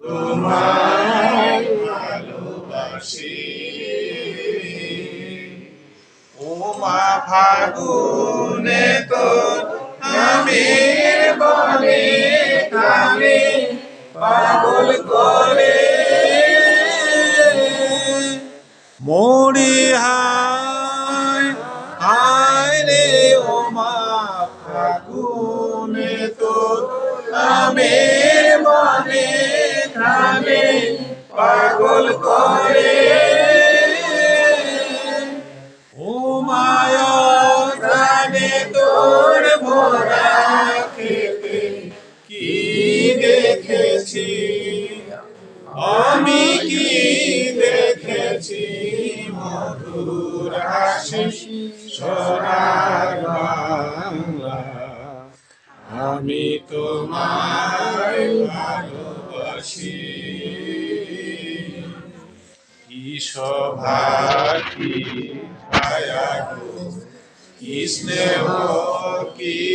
তোমায় ভালোবাসি ওমা ফাগুনে তোর আমির বনে কানে পাগল করে মরি হায় হায় রে ওমা ফাগুনে আমির বনে কানে পাগল করে। ও মায়া তোর ভরা খেতে কি দেখেছি? আমি কি দেখেছি? মধুর সোনার বাংলা। আমি তোমায় ভালোবাসি কি শোভা কি ছায়া কি স্নেহ কি